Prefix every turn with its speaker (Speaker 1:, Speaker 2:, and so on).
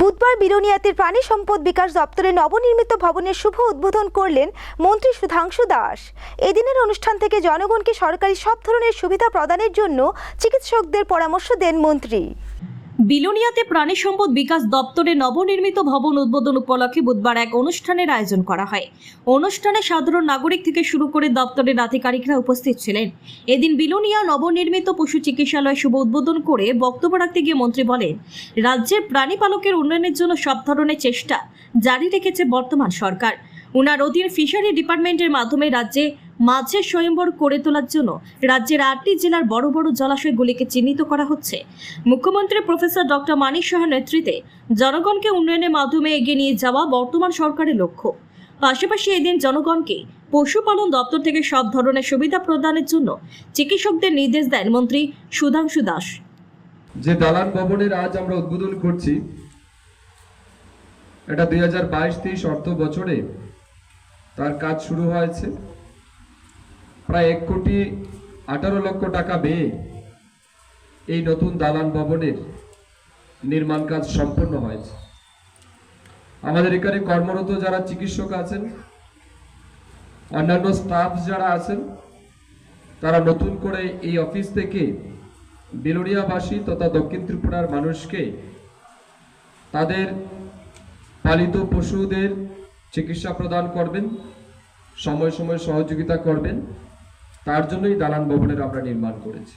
Speaker 1: বুধবার বিরোনিয়াতের প্রাণী সম্পদ বিকাশ দপ্তরে নবনির্মিত ভবনের শুভ উদ্বোধন করলেন মন্ত্রী সুধাংশু দাস। এদিনের অনুষ্ঠান থেকে জনগণকে সরকারি সব ধরনের সুবিধা প্রদানের জন্য চিকিৎসকদের পরামর্শ দেন মন্ত্রী।
Speaker 2: বিলোনিয়াতে প্রাণী সম্পদ বিকাশ দপ্তরে নবনির্মিত ভবন উদ্বোধন উপলক্ষে বুধবার এক অনুষ্ঠানের আয়োজন করা হয়। অনুষ্ঠানে সাধারণ নাগরিক থেকে শুরু করে দপ্তরের আধিকারিকরা উপস্থিত ছিলেন। এদিন বিলোনিয়া নবনির্মিত পশু চিকিৎসালয় শুভ উদ্বোধন করে বক্তব্য রাখতে গিয়ে মন্ত্রী বলেন, রাজ্যের প্রাণী পালকের উন্নয়নের জন্য সব ধরনের চেষ্টা জারি রেখেছে বর্তমান সরকার। উনার অধীন ফিশারি ডিপার্টমেন্টের মাধ্যমে রাজ্যে মাছের স্বয়ম্বর করে তোলার জন্য রাজ্যের আটটি জেলার বড় বড় জলাশয়গুলিকে চিহ্নিত করা হচ্ছে। মুখ্যমন্ত্রী প্রফেসর ডক্টর মানিক সাহার নেতৃত্বে জনগণকে উন্নয়নের মাধ্যমে এগিয়ে নিয়ে যাওয়া বর্তমান সরকারের লক্ষ্য। পাশাপাশি এদিন জনগণকে পশুপালন দপ্তর থেকে সব ধরনের সুবিধা প্রদানের জন্য চিকিৎসকদের নির্দেশ দেন মন্ত্রী সুধাংশু দাস।
Speaker 3: যে দালান ভবনের আজ আমরা উদ্বোধন করছি, এটা দুই হাজার বাইশ তেইশ অর্থ বছরে তার কাজ শুরু হয়েছে। প্রায় এক কোটি আঠারো লক্ষ টাকা ব্যয়ে এই নতুন দালান ভবনের নির্মাণ কাজ সম্পন্ন হয়েছে। আমাদের এখানে কর্মরত যারা চিকিৎসক আছেন, অন্যান্য স্টাফ যারা আছেন, তারা নতুন করে এই অফিস থেকে বিলোনিয়াবাসী তথা দক্ষিণ ত্রিপুরার মানুষকে তাদের পালিত পশুদের চিকিৎসা প্রদান করবেন, সময় সময় সহযোগিতা করবেন। তার জন্যই দালান ভবনের আমরা নির্মাণ করেছি।